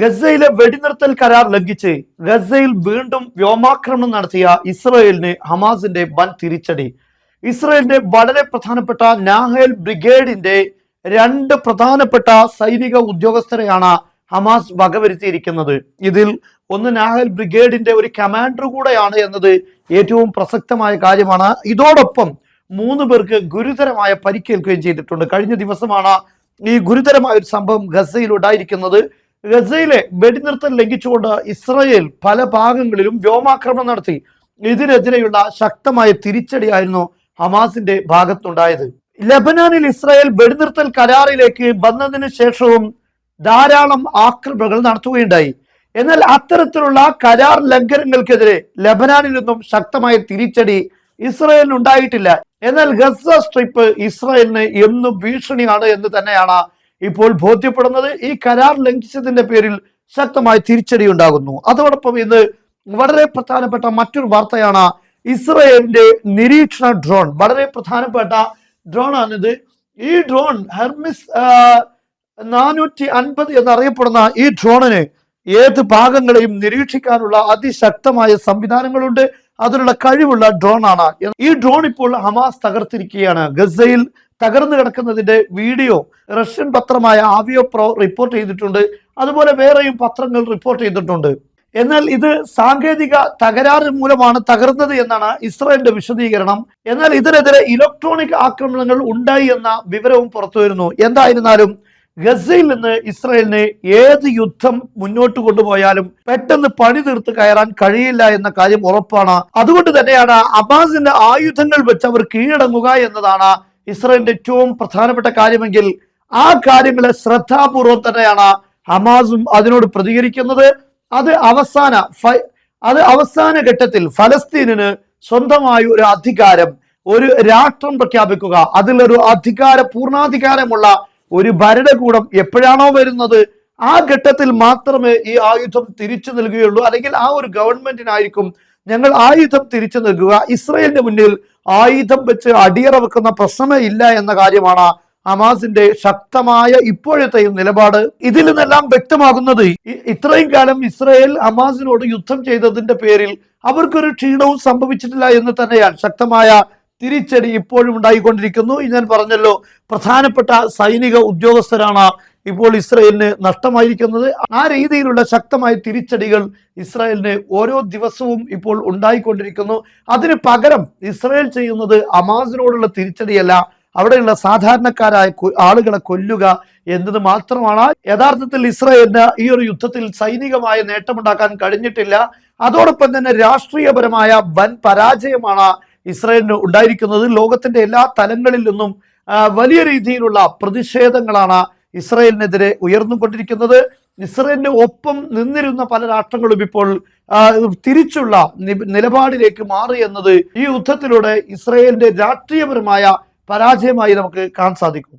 ഗസയിലെ വെടിനിർത്തൽ കരാർ ലംഘിച്ച് ഗസയിൽ വീണ്ടും വ്യോമാക്രമണം നടത്തിയ ഇസ്രയേലിന് ഹമാസിന്റെ വൻ തിരിച്ചടി. ഇസ്രയേലിന്റെ വളരെ പ്രധാനപ്പെട്ട നാഹേൽ ബ്രിഗേഡിന്റെ രണ്ട് പ്രധാനപ്പെട്ട സൈനിക ഉദ്യോഗസ്ഥരെയാണ് ഹമാസ് വകവരുത്തിയിരിക്കുന്നത്. ഇതിൽ ഒന്ന് നാഹൽ ബ്രിഗേഡിന്റെ ഒരു കമാൻഡർ കൂടെയാണ് എന്നത് ഏറ്റവും പ്രസക്തമായ കാര്യമാണ്. ഇതോടൊപ്പം മൂന്ന് പേർക്ക് ഗുരുതരമായ പരിക്കേൽക്കുകയും ചെയ്തിട്ടുണ്ട്. കഴിഞ്ഞ ദിവസമാണ് ഈ ഗുരുതരമായ ഒരു സംഭവം ഗസയിൽ ഉണ്ടായിരിക്കുന്നത്. ഗസയിലെ വെടിനിർത്തൽ ലംഘിച്ചുകൊണ്ട് ഇസ്രയേൽ പല ഭാഗങ്ങളിലും വ്യോമാക്രമണം നടത്തി. ഇതിനെതിരെയുള്ള ശക്തമായ തിരിച്ചടിയായിരുന്നു ഹമാസിന്റെ ഭാഗത്തുണ്ടായത്. ലബനാനിൽ ഇസ്രായേൽ വെടിനിർത്തൽ കരാറിലേക്ക് വന്നതിന് ശേഷവും ധാരാളം ആക്രമണങ്ങൾ നടത്തുകയുണ്ടായി. എന്നാൽ അത്തരത്തിലുള്ള കരാർ ലംഘനങ്ങൾക്കെതിരെ ലബനാനിൽ നിന്നും ശക്തമായ തിരിച്ചടി ഇസ്രായേലിന് ഉണ്ടായിട്ടില്ല. എന്നാൽ ഗസ സ്ട്രിപ്പ് ഇസ്രായേലിന് എന്നും ഭീഷണിയാണ് എന്ന് തന്നെയാണ് ഇപ്പോൾ ബോധ്യപ്പെടുന്നത് ഈ കരാർ ലംഘിച്ചതിന്റെ പേരിൽ ശക്തമായ തിരിച്ചടി ഉണ്ടാകുന്നു. അതോടൊപ്പം ഇന്ന് വളരെ പ്രധാനപ്പെട്ട മറ്റൊരു വാർത്തയാണ് ഇസ്രയേലിന്റെ നിരീക്ഷണ ഡ്രോൺ. വളരെ പ്രധാനപ്പെട്ട ഡ്രോൺ ആണിത് ഈ ഡ്രോൺ ഹെർമിസ് നാനൂറ്റി അൻപത് എന്നറിയപ്പെടുന്ന ഈ ഡ്രോണിന് ഏത് ഭാഗങ്ങളെയും നിരീക്ഷിക്കാനുള്ള അതിശക്തമായ സംവിധാനങ്ങളുണ്ട്. അതിനുള്ള കഴിവുള്ള ഡ്രോണാണ്. ഈ ഡ്രോൺ ഇപ്പോൾ ഹമാസ് തകർത്തിരിക്കുകയാണ്. ഗസയിൽ തകർന്നു കിടക്കുന്നതിന്റെ വീഡിയോ റഷ്യൻ പത്രമായ ആവിയോ പ്രോ റിപ്പോർട്ട് ചെയ്തിട്ടുണ്ട്. അതുപോലെ വേറെയും പത്രങ്ങൾ റിപ്പോർട്ട് ചെയ്തിട്ടുണ്ട്. എന്നാൽ ഇത് സാങ്കേതിക തകരാറ് മൂലമാണ് തകർന്നത് എന്നാണ് ഇസ്രായേലിന്റെ വിശദീകരണം. എന്നാൽ ഇതിനെതിരെ ഇലക്ട്രോണിക് ആക്രമണങ്ങൾ ഉണ്ടായി എന്ന വിവരവും പുറത്തുവരുന്നു എന്തായിരുന്നാലും ഗസയിൽ നിന്ന് ഇസ്രായേലിന് ഏത് യുദ്ധം മുന്നോട്ട് കൊണ്ടുപോയാലും പെട്ടെന്ന് പണി തീർത്ത് കയറാൻ കഴിയില്ല എന്ന കാര്യം ഉറപ്പാണ്. അതുകൊണ്ട് തന്നെയാണ് അബാസിന്റെ ആയുധങ്ങൾ വെച്ച് അവർ കീഴടങ്ങുക എന്നതാണ് ഇസ്രായേലിന്റെ ഏറ്റവും പ്രധാനപ്പെട്ട കാര്യമെങ്കിൽ ആ കാര്യങ്ങളെ ശ്രദ്ധാപൂർവം തന്നെയാണ് ഹമാസും അതിനോട് പ്രതികരിക്കുന്നത്. അത് അവസാന അത് അവസാന ഘട്ടത്തിൽ ഫലസ്തീനിന് സ്വന്തമായി ഒരു അധികാരം ഒരു രാഷ്ട്രം പ്രഖ്യാപിക്കുക. അതിലൊരു അധികാര പൂർണാധികാരമുള്ള ഒരു ഭരണകൂടം എപ്പോഴാണോ വരുന്നത് ആ ഘട്ടത്തിൽ മാത്രമേ ഈ ആയുധം തിരിച്ചു നൽകുകയുള്ളൂ. അല്ലെങ്കിൽ ആ ഒരു ഗവൺമെന്റിനായിരിക്കും ഞങ്ങൾ ആയുധം തിരിച്ചു നൽകുക. ഇസ്രയേലിന്റെ മുന്നിൽ ആയുധം വെച്ച് അടിയറ വെക്കുന്ന പ്രശ്നമേ ഇല്ല എന്ന കാര്യമാണ് ഹമാസിന്റെ ശക്തമായ ഇപ്പോഴത്തെ നിലപാട്. ഇതിൽ നിന്നെല്ലാം വ്യക്തമാകുന്നത് ഇത്രയും കാലം ഇസ്രയേൽ ഹമാസിനോട് യുദ്ധം ചെയ്തതിന്റെ പേരിൽ അവർക്കൊരു ക്ഷീണവും സംഭവിച്ചിട്ടില്ല എന്ന് തന്നെയാണ് ശക്തമായ തിരിച്ചടി ഇപ്പോഴും ഉണ്ടായിക്കൊണ്ടിരിക്കുന്നു. ഞാൻ പറഞ്ഞല്ലോ പ്രധാനപ്പെട്ട സൈനിക ഉദ്യോഗസ്ഥരാണ് ഇപ്പോൾ ഇസ്രയേലിന് നഷ്ടമായിരിക്കുന്നത്. ആ രീതിയിലുള്ള ശക്തമായ തിരിച്ചടികൾ ഇസ്രായേലിന് ഓരോ ദിവസവും ഇപ്പോൾ ഉണ്ടായിക്കൊണ്ടിരിക്കുന്നു. അതിന് പകരം ഇസ്രായേൽ ചെയ്യുന്നത് അമാസിനോടുള്ള തിരിച്ചടിയല്ല. അവിടെയുള്ള സാധാരണക്കാരായ ആളുകളെ കൊല്ലുക എന്നത് മാത്രമാണ്. യഥാർത്ഥത്തിൽ ഇസ്രായേലിന് ഈ ഒരു യുദ്ധത്തിൽ സൈനികമായ നേട്ടമുണ്ടാക്കാൻ കഴിഞ്ഞിട്ടില്ല. അതോടൊപ്പം തന്നെ രാഷ്ട്രീയപരമായ വൻ പരാജയമാണ് ഇസ്രായേലിന് ഉണ്ടായിരിക്കുന്നത്. ലോകത്തിന്റെ എല്ലാ തലങ്ങളിൽ നിന്നും വലിയ രീതിയിലുള്ള പ്രതിഷേധങ്ങളാണ് ഇസ്രായേലിനെതിരെ ഉയർന്നുകൊണ്ടിരിക്കുന്നത് ഇസ്രയേലിന്റെ ഒപ്പം നിന്നിരുന്ന പല രാഷ്ട്രങ്ങളും ഇപ്പോൾ തിരിച്ചുള്ള നിലപാടിലേക്ക് മാറി എന്നത് ഈ യുദ്ധത്തിലൂടെ ഇസ്രയേലിന്റെ രാഷ്ട്രീയപരമായ പരാജയമായി നമുക്ക് കാണാൻ സാധിക്കും.